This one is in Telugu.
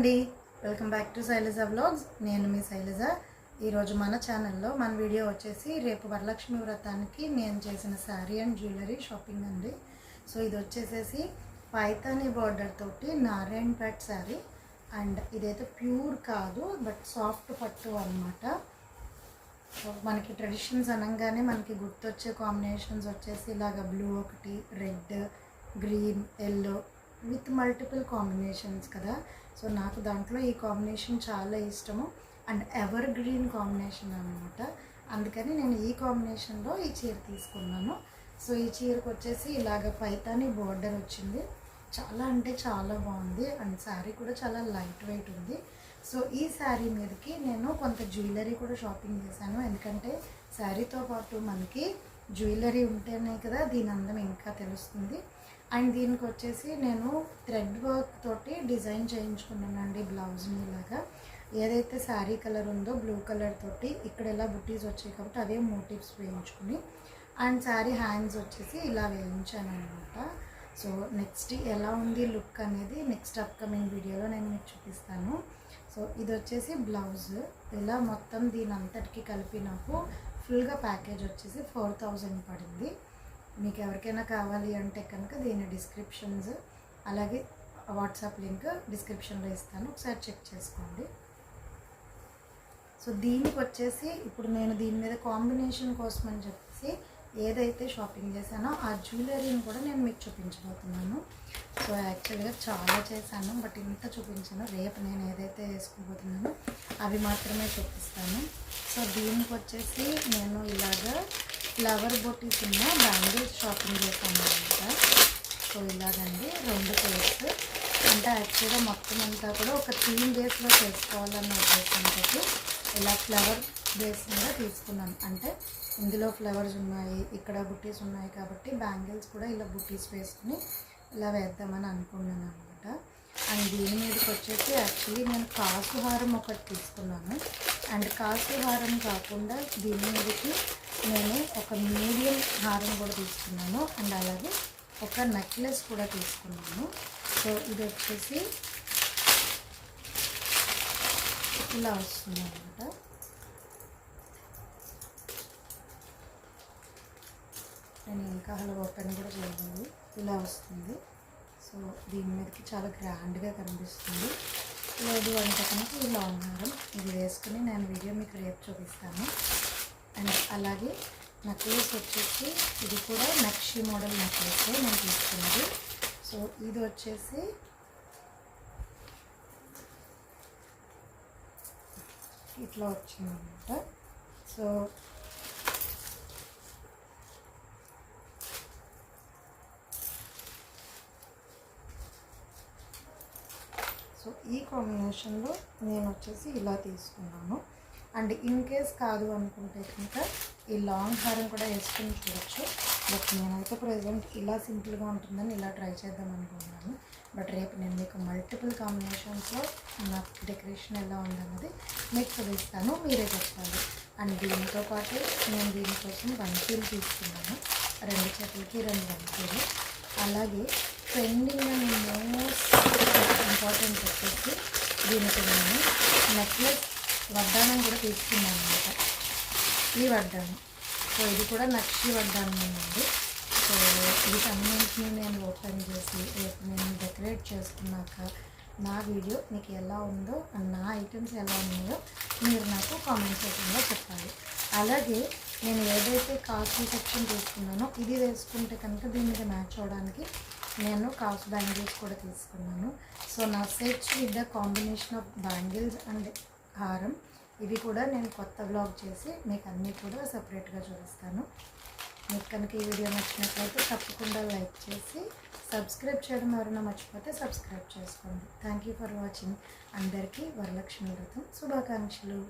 అండి. Welcome back to Shailaja blogs నేను మీ శైలజ ఈరోజు మన ఛానల్లో మన వీడియో వచ్చేసి రేపు వరలక్ష్మి వ్రతానికి నేను చేసిన శారీ అండ్ జ్యువెలరీ షాపింగ్ అండి. సో ఇది వచ్చేసేసి పైతాని బార్డర్ తోటి నారాయణ్ ప్యాట్ శారీ అండ్ ఇదైతే ప్యూర్ కాదు బట్ సాఫ్ట్ పట్టు అనమాట సో మనకి ట్రెడిషన్స్ అనగానే మనకి గుర్తొచ్చే కాంబినేషన్స్ వచ్చేసి ఇలాగ బ్లూ ఒకటి red green yellow with multiple combinations కదా. సో నాకు దాంట్లో ఈ కాంబినేషన్ చాలా ఇష్టము. అండ్ ఎవర్ గ్రీన్ కాంబినేషన్ అనమాట అందుకని నేను ఈ కాంబినేషన్లో ఈ చీర తీసుకున్నాను. సో ఈ చీరకు వచ్చేసి ఇలాగ పైతాని బోర్డర్ వచ్చింది. చాలా అంటే చాలా బాగుంది. అండ్ శారీ కూడా చాలా లైట్ వెయిట్ ఉంది. సో ఈ శారీ మీదకి నేను కొంత జ్యువెలరీ కూడా షాపింగ్ చేశాను. ఎందుకంటే శారీతో పాటు మనకి జ్యువెలరీ ఉంటేనే కదా దీని అందం ఇంకా తెలుస్తుంది. అండ్ దీనికి వచ్చేసి నేను థ్రెడ్ వర్క్ తోటి డిజైన్ చేయించుకున్నానండి బ్లౌజ్ని ఇలాగా. ఏదైతే శారీ కలర్ ఉందో బ్లూ కలర్ తోటి ఇక్కడ ఎలా బుట్టీస్ వచ్చాయి కాబట్టి అవే మోటివ్స్ వేయించుకుని అండ్ శారీ హ్యాండ్స్ వచ్చేసి ఇలా వేయించాను అనమాట సో నెక్స్ట్ ఎలా ఉంది లుక్ అనేది నెక్స్ట్ అప్కమింగ్ వీడియోలో నేను మీకు చూపిస్తాను. సో ఇది వచ్చేసి బ్లౌజ్ ఇలా మొత్తం దీని అంతటికి కలిపి నాకు ఫుల్గా ప్యాకేజ్ వచ్చేసి ఫోర్ థౌజండ్ పడింది. మీకు ఎవరికైనా కావాలి అంటే కనుక దీని డిస్క్రిప్షన్స్ అలాగే వాట్సాప్ లింక్ డిస్క్రిప్షన్లో ఇస్తాను. ఒకసారి చెక్ చేసుకోండి. సో దీనికి వచ్చేసి ఇప్పుడు నేను దీని మీద కాంబినేషన్ కోసం అని చెప్పేసి ఏదైతే షాపింగ్ చేశానో ఆ జ్యువెలరీని కూడా నేను మీకు చూపించబోతున్నాను. సో యాక్చువల్గా చాలా చేశాను బట్ ఇంత చూపించాను. రేపు నేను ఏదైతే వేసుకోబోతున్నానో అవి మాత్రమే చూపిస్తాను. సో దీనికి వచ్చేసి నేను ఇలాగా ఫ్లవర్ బొటీస్ ఉన్న బ్యాంగిల్స్ షాపింగ్ చేశాను సో ఇలాగండి. రెండు పేర్స్ అంటే యాక్చువల్గా మొత్తం అంతా కూడా ఒక త్రీ డేస్లో చేసుకోవాలన్న ఉద్దేశంతో ఇలా ఫ్లవర్ బేస్ మీద తీసుకున్నాను అంటే ఇందులో ఫ్లవర్స్ ఉన్నాయి ఇక్కడ బుట్టీస్ ఉన్నాయి కాబట్టి బ్యాంగిల్స్ కూడా ఇలా బుట్టీస్ వేసుకుని ఇలా వేద్దామని అనుకున్నాను అనమాట అండ్ దీని మీదకి వచ్చేసి యాక్చువల్లీ నేను కాసు హారం ఒకటి తీసుకున్నాను. అండ్ కాసు హారం కాకుండా దీని మీదకి నేను ఒక మీడియం హారం కూడా తీసుకున్నాను. అండ్ అలాగే ఒక నెక్లెస్ కూడా తీసుకున్నాను. సో ఇది వచ్చేసి ఇలా వస్తుంది అనమాట నేను ఇంకా అలా ఓపెన్ కూడా చేయలేదు. ఇలా వస్తుంది. సో దీని మీదకి చాలా గ్రాండ్గా కనిపిస్తుంది. లేదు అంటే కనుక ఇలా ఉన్నారు ఇది వేసుకుని నేను వీడియో మీకు రేపు చూపిస్తాను. అండ్ అలాగే నెక్లెస్ వచ్చేసి ఇది కూడా నక్షి మోడల్ నెక్లెస్ నేను తీసుకున్నది. సో ఇది వచ్చేసి ఇట్లా వచ్చిందన్నమాట సో సో ఈ కాంబినేషన్లో నేను వచ్చేసి ఇలా తీసుకున్నాను. అండ్ ఇన్ కేస్ కాదు అనుకుంటే కనుక ఈ లాంగ్ హారం కూడా వేసుకుని చూడొచ్చు. బట్ నేనైతే ప్రజెంట్ ఇలా సింపుల్గా ఉంటుందని ఇలా ట్రై చేద్దాం అనుకున్నాను బట్ రేపు నేను మీకు మల్టిపుల్ కాంబినేషన్స్లో నా డెకరేషన్ ఎలా ఉందన్నది మీకు చూపిస్తాను మీరే చెప్పాలి. అండ్ దీనితో పాటు నేను దీనికోసం వంకీలు తీసుకున్నాను. రెండు చేతులకి రెండు వంకీలు అలాగే ట్రెండింగ్ అండ్ మోస్ట్ ఇంపార్టెంట్ వచ్చేసి దీనికి నేను నెక్లెస్ వడ్డానం కూడా తీసుకున్నాను అనమాట ఈ వడ్డానం సో ఇది కూడా నక్షి వడ్డానం అండి సో వీటన్నింటినీ నేను ఓపెన్ చేసి రేపు నేను డెకరేట్ చేసుకున్నాక నా వీడియో మీకు ఎలా ఉందో అండ్ నా ఐటమ్స్ ఎలా ఉన్నాయో మీరు నాకు కామెంట్ సెక్షన్లో చెప్పాలి. అలాగే నేను ఏదైతే కాస్ట్ సెక్షన్ తీసుకున్నానో ఇది వేసుకుంటే కనుక దీనికి మ్యాచ్ అవడానికి నేను కాస్ట్ బ్యాంగిల్స్ కూడా తీసుకున్నాను. సో నా set with the combination of bangles and హారం ఇవి కూడా నేను కొత్త బ్లాగ్ చేసి మీకు అన్నీ కూడా సపరేట్గా చూపిస్తాను. మీకు కనుక ఈ వీడియో నచ్చినట్లయితే తప్పకుండా లైక్ చేసి సబ్స్క్రైబ్ చేయడం ఎవరైనా మర్చిపోతే సబ్స్క్రైబ్ చేసుకోండి. థ్యాంక్ యూ ఫర్ వాచింగ్ అందరికీ వరలక్ష్మి వ్రతం. శుభాకాంక్షలు.